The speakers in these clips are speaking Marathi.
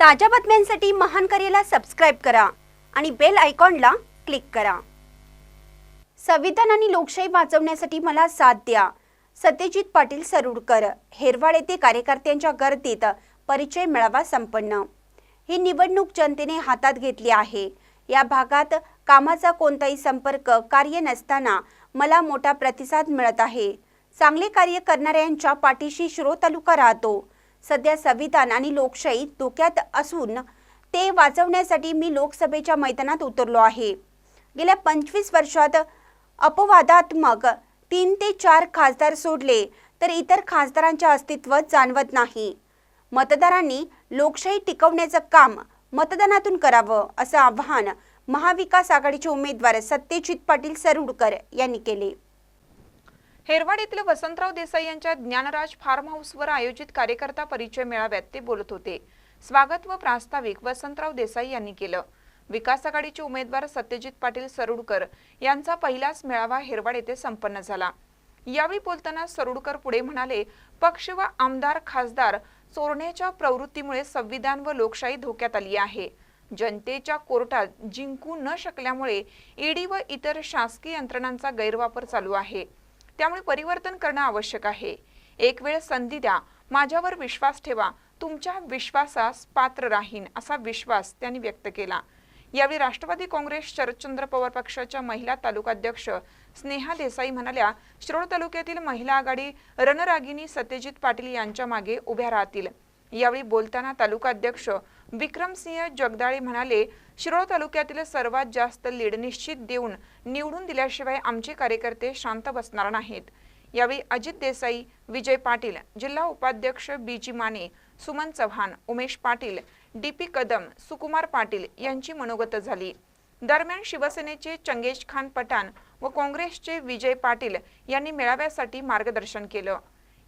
ताज्या बातम्यांसाठी महान करेला सबस्क्राईब करा आणि बेल आयकॉनला क्लिक करा. संविधान आणि लोकशाही वाचवण्यासाठी मला साथ द्या. सत्यजित पाटील सरुडकर हेरवाड येथे कार्यकर्त्यांच्या गर्दीत परिचय मेळावा संपन्न. ही निवडणूक जनतेने हातात घेतली आहे. या भागात कामाचा कोणताही संपर्क कार्य नसताना मला मोठा प्रतिसाद मिळत आहे. चांगले कार्य करणाऱ्यांच्या पाठीशी शिरो तालुका राहतो. सध्या संविधान आणि लोकशाही धोक्यात असून ते वाचवण्यासाठी मी लोकसभेच्या मैदानात उतरलो आहे. गेल्या पंचवीस वर्षात अपवादात्मक तीन ते चार खासदार सोडले तर इतर खासदारांचे अस्तित्व जाणवत नाही. मतदारांनी लोकशाही टिकवण्याचं काम मतदानातून करावं असं आवाहन महाविकास आघाडीचे उमेदवार सत्यजित पाटील सरुडकर यांनी केले. हेरवाड येथील वसंतराव देसाई यांच्या ज्ञानराज फार्म हाऊसवर आयोजित कार्यकर्ता परिचय मेळाव्यात ते बोलत होते. स्वागत व प्रास्ताविक वसंतराव देसाई यांनी केलं. विकास आघाडीचे उमेदवार सत्यजित पाटील सरुडकर यांचा पहिलाच मेळावा हेरवाड येथे संपन्न झाला. यावेळी बोलताना सरुडकर पुढे म्हणाले पक्ष व आमदार खासदार चोरण्याच्या प्रवृत्तीमुळे संविधान व लोकशाही धोक्यात आली आहे. जनतेच्या कोर्टात जिंकू न शकल्यामुळे ईडी व इतर शासकीय यंत्रणांचा गैरवापर चालू आहे. त्यामुळे परिवर्तन करणं आवश्यक आहे. एक वेळ संधी द्या. माझ्यावर विश्वास ठेवा. तुमच्या विश्वासास पात्र राहीन असा विश्वास त्यांनी व्यक्त केला. यावेळी राष्ट्रवादी काँग्रेस शरदचंद्र पवार पक्षाच्या महिला तालुकाध्यक्ष स्नेहा देसाई म्हणाल्या शिरोळ तालुक्यातील महिला आघाडी रणरागिनी सत्यजित पाटील यांच्या मागे उभ्या राहतील. यावेळी बोलताना तालुकाध्यक्ष विक्रमसिंह जगदाळे म्हणाले शिरोळ तालुक्यातील सर्वात जास्त लीड निश्चित देऊन निवडून दिल्याशिवाय आमचे कार्यकर्ते शांत बसणार नाहीत. यावेळी अजित देसाई विजय पाटील जिल्हा उपाध्यक्ष BG Mane Suman Chavan Umesh Patil D P Kadam Sukumar Patil यांची मनोगत झाली. दरम्यान शिवसेनेचे चंगेज खान पठाण व काँग्रेसचे विजय पाटील यांनी मेळाव्यासाठी मार्गदर्शन केलं.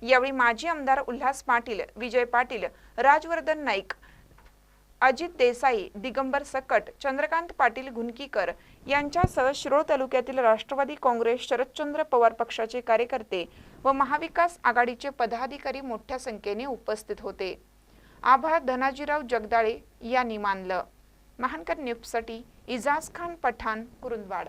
यावेळी माजी आमदार उल्हास पाटील विजय पाटील राजवर्धन नाईक अजित देसाई दिगंबर सकट चंद्रकांत पाटील घुनकीकर यांच्यासह शिरोळ तालुक्यातील राष्ट्रवादी काँग्रेस शरदचंद्र पवार पक्षाचे कार्यकर्ते व महाविकास आघाडीचे पदाधिकारी मोठ्या संख्येने उपस्थित होते. आभार धनाजीराव जगदाळे यांनी मानलं. महानकर न्यूजसाठी इजाज खान पठाण कुरुंदवाड.